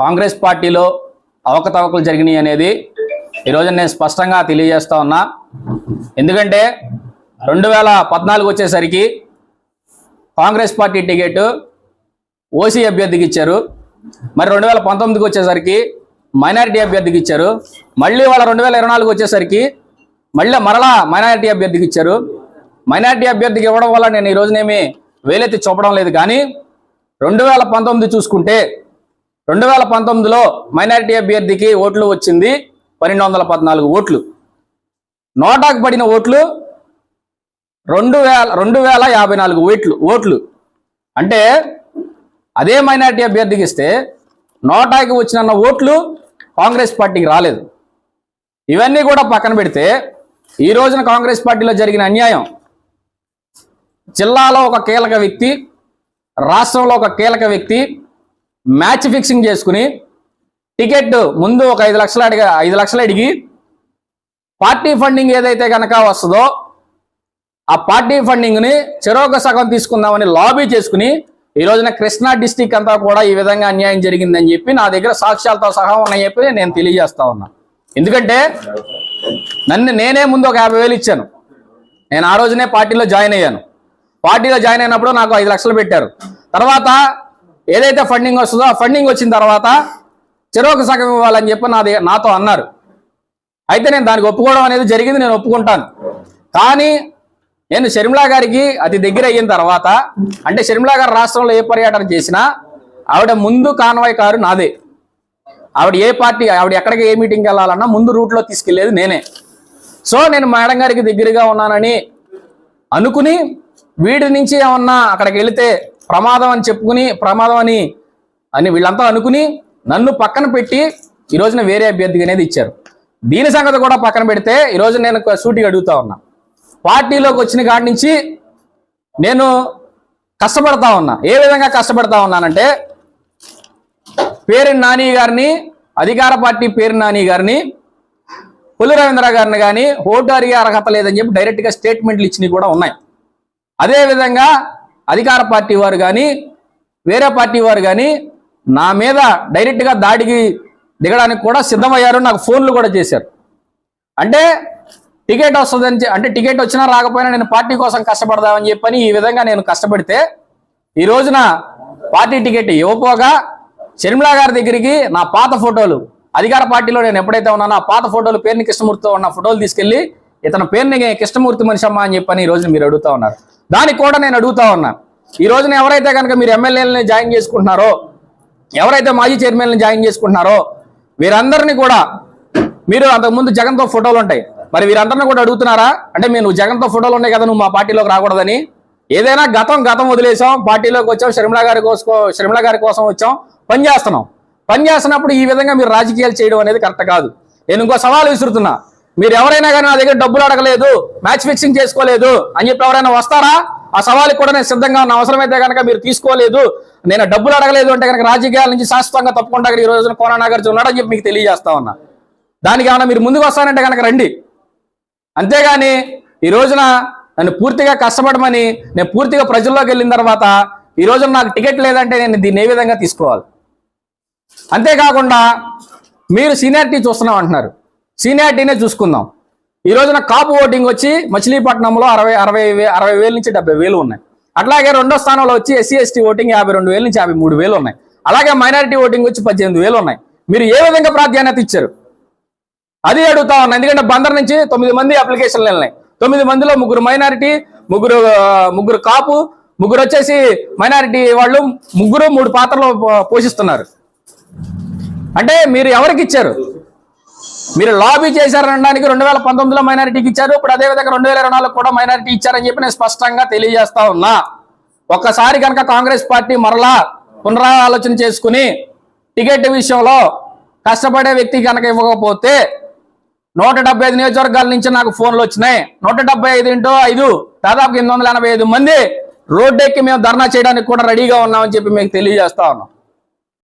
కాంగ్రెస్ పార్టీలో అవకతవకలు జరిగినాయి అనేది ఈరోజు నేను స్పష్టంగా తెలియజేస్తా ఉన్నా. ఎందుకంటే రెండు వేల పద్నాలుగు వచ్చేసరికి కాంగ్రెస్ పార్టీ టికెట్ ఓసీ అభ్యర్థికి ఇచ్చారు. మరి రెండు వేల పంతొమ్మిదికి వచ్చేసరికి మైనారిటీ అభ్యర్థికి ఇచ్చారు. మళ్ళీ వాళ్ళ రెండు వేల ఇరవై నాలుగు వచ్చేసరికి మళ్ళీ మరలా మైనారిటీ అభ్యర్థికి ఇచ్చారు. మైనారిటీ అభ్యర్థికి ఇవ్వడం వల్ల నేను ఈ రోజునేమి వేలెత్తి చూపడం లేదు. కానీ రెండు వేల పంతొమ్మిది చూసుకుంటే రెండు వేల పంతొమ్మిదిలో మైనారిటీ అభ్యర్థికి ఓట్లు వచ్చింది పన్నెండు వందల పద్నాలుగు ఓట్లు. నోటాకు పడిన ఓట్లు రెండు వేల రెండు వేల యాభై నాలుగు ఓట్లు ఓట్లు. అంటే అదే మైనారిటీ అభ్యర్థికి ఇస్తే నోటాకి వచ్చిన ఓట్లు కాంగ్రెస్ పార్టీకి రాలేదు. ఇవన్నీ కూడా పక్కన పెడితే ఈ రోజున కాంగ్రెస్ పార్టీలో జరిగిన అన్యాయం. జిల్లాలో ఒక కీలక వ్యక్తి రాష్ట్రంలో ఒక కీలక వ్యక్తి మ్యాచ్ ఫిక్సింగ్ చేసుకుని టికెట్ ముందు ఒక ఐదు లక్షలు అడిగి ఐదు లక్షలు అడిగి పార్టీ ఫండింగ్ ఏదైతే కనుక వస్తుందో ఆ పార్టీ ఫండింగ్ని చెరొక సగం తీసుకుందామని లాబీ చేసుకుని ఈ రోజున కృష్ణా డిస్టిక్ అంతా కూడా ఈ విధంగా అన్యాయం జరిగిందని చెప్పి నా దగ్గర సాక్ష్యాలతో సహా ఉన్నాయని చెప్పి నేను తెలియజేస్తా ఉన్నా. ఎందుకంటే నన్ను నేనే ముందు ఒక యాభై వేలు ఇచ్చాను. నేను ఆ రోజునే పార్టీలో జాయిన్ అయ్యాను. పార్టీలో జాయిన్ అయినప్పుడు నాకు ఐదు లక్షలు పెట్టారు. తర్వాత ఏదైతే ఫండింగ్ వస్తుందో ఆ ఫండింగ్ వచ్చిన తర్వాత చెరువుకు సగం ఇవ్వాలని చెప్పి నాది నాతో అన్నారు. అయితే నేను దానికి ఒప్పుకోవడం అనేది జరిగింది నేను ఒప్పుకుంటాను. కానీ నేను షర్మిలా గారికి అతి దగ్గర అయిన తర్వాత అంటే షర్మిలా గారు రాష్ట్రంలో ఏ పర్యటన చేసినా ఆవిడ ముందు కాన్వాయ్ కారు నాదే. ఆవిడ ఏ పార్టీ ఆవిడ ఎక్కడికి ఏ మీటింగ్కి వెళ్ళాలన్నా ముందు రూట్లో తీసుకెళ్ళేది నేనే. సో నేను మేడం గారికి దగ్గరగా ఉన్నానని అనుకుని వీడి నుంచి ఏమన్నా అక్కడికి వెళితే ప్రమాదం అని చెప్పుకుని ప్రమాదం అని అని వీళ్ళంతా అనుకుని నన్ను పక్కన పెట్టి ఈ రోజున వేరే అభ్యర్థికి అనేది ఇచ్చారు. దీని సంగతి కూడా పక్కన పెడితే ఈరోజు నేను సూటిగా అడుగుతా ఉన్నా. పార్టీలోకి వచ్చిన కాడి నుంచి నేను కష్టపడతా ఉన్నా. ఏ విధంగా కష్టపడతా ఉన్నానంటే పేరు నాని గారిని అధికార పార్టీ పేరు నాని గారిని పులి రవీంద్ర గారిని కానీ ఓటు అడిగే అర్హత లేదని చెప్పి డైరెక్ట్గా స్టేట్మెంట్లు ఇచ్చినవి కూడా ఉన్నాయి. అదేవిధంగా అధికార పార్టీ వారు కానీ వేరే పార్టీ వారు కానీ నా మీద డైరెక్ట్గా దాడికి దిగడానికి కూడా సిద్ధమయ్యారు. నాకు ఫోన్లు కూడా చేశారు. అంటే టికెట్ వస్తుందని అంటే టికెట్ వచ్చినా రాకపోయినా నేను పార్టీ కోసం కష్టపడదామని చెప్పని ఈ విధంగా నేను కష్టపడితే ఈ రోజున పార్టీ టికెట్ ఇవ్వపోగా షర్మిలా గారి దగ్గరికి నా పాత ఫోటోలు అధికార పార్టీలో నేను ఎప్పుడైతే ఉన్నానో ఆ పాత ఫోటోలు పేరుని కృష్ణమూర్తితో ఉన్న ఫోటోలు తీసుకెళ్ళి ఇతని పేరుని కృష్ణమూర్తి మనిషమ్మ అని చెప్పని ఈ రోజు మీరు అడుగుతా ఉన్నారు. దానికి కూడా నేను అడుగుతా ఉన్నాను ఈ రోజున ఎవరైతే కనుక మీరు ఎమ్మెల్యేలని జాయిన్ చేసుకుంటున్నారో ఎవరైతే మాజీ చైర్మన్ని జాయిన్ చేసుకుంటున్నారో వీరందరినీ కూడా మీరు అంతకుముందు జగన్తో ఫోటోలు ఉంటాయి. మరి వీరందరినీ కూడా అడుగుతున్నారా? అంటే మీరు జగన్తో ఫోటోలు ఉన్నాయి కదా నువ్వు మా పార్టీలోకి రాకూడదని. ఏదైనా గతం గతం వదిలేసాం పార్టీలోకి వచ్చాం షర్మిల గారి కోసం షర్మిల గారి కోసం వచ్చాం పని చేస్తున్నాం. పని చేస్తున్నప్పుడు ఈ విధంగా మీరు రాజకీయాలు చేయడం అనేది కరెక్ట్ కాదు. నేను ఇంకో సవాల్ విసురుతున్నా. మీరు ఎవరైనా కానీ నా దగ్గర డబ్బులు అడగలేదు మ్యాచ్ ఫిక్సింగ్ చేసుకోలేదు అని చెప్పి ఎవరైనా వస్తారా? ఆ సవాల్కి కూడా నేను సిద్ధంగా ఉన్న అవసరమైతే కనుక మీరు తీసుకోలేదు. నేను డబ్బులు అడగలేదు అంటే కనుక రాజకీయాల నుంచి శాశ్వతంగా తప్పకుండా ఈ రోజున కోనా నాగార్జున ఉన్నాడని చెప్పి మీకు తెలియజేస్తా ఉన్నా. దానికి ఏమైనా మీరు ముందుకు వస్తానంటే కనుక రండి. అంతేగాని ఈ రోజున నన్ను పూర్తిగా కష్టపడమని నేను పూర్తిగా ప్రజల్లోకి వెళ్ళిన తర్వాత ఈ రోజున నాకు టికెట్ లేదంటే నేను దీన్ని ఏ విధంగా తీసుకోవాలి? అంతేకాకుండా మీరు సీనియారిటీ చూస్తున్నాం అంటున్నారు. సీనియారిటీనే చూసుకుందాం. ఈ రోజున కాపు ఓటింగ్ వచ్చి మచిలీపట్నంలో అరవై అరవై అరవై వేల నుంచి డెబ్బై వేలు ఉన్నాయి. అట్లాగే రెండో స్థానంలో వచ్చి ఎస్సీ ఎస్టీ ఓటింగ్ యాభై రెండు వేల నుంచి యాభై మూడు వేలు ఉన్నాయి. అలాగే మైనారిటీ ఓటింగ్ వచ్చి పద్దెనిమిది వేలు ఉన్నాయి. మీరు ఏ విధంగా ప్రాధాన్యత ఇచ్చారు? అది అడుగుతా ఉన్నా. ఎందుకంటే బందర్ నుంచి తొమ్మిది మంది అప్లికేషన్లు వెళ్ళినాయి. తొమ్మిది మందిలో ముగ్గురు మైనారిటీ ముగ్గురు ముగ్గురు కాపు ముగ్గురు వచ్చేసి మైనారిటీ వాళ్ళు ముగ్గురు మూడు పాత్రలు పోషిస్తున్నారు. అంటే మీరు ఎవరికి ఇచ్చారు? మీరు లాబీ చేశారనడానికి రెండు వేల పంతొమ్మిదిలో మైనారిటీకి ఇచ్చారు. ఇప్పుడు అదే విధంగా రెండు వేల ఇరవై నాలుగు కూడా మైనారిటీ ఇచ్చారని చెప్పి నేను స్పష్టంగా తెలియజేస్తా ఉన్నా. ఒక్కసారి కనుక కాంగ్రెస్ పార్టీ మరలా పునరాలోచన చేసుకుని టికెట్ విషయంలో కష్టపడే వ్యక్తి కనుక ఇవ్వకపోతే నూట డెబ్బై ఐదు నియోజకవర్గాల నుంచి నాకు ఫోన్లు వచ్చినాయి. నూట డెబ్బై ఐదు ఇంటూ ఐదు దాదాపు ఎనిమిది వందల ఎనభై ఐదు మంది రోడ్డెక్కి మేము ధర్నా చేయడానికి కూడా రెడీగా ఉన్నామని చెప్పి మీకు తెలియజేస్తా ఉన్నాం.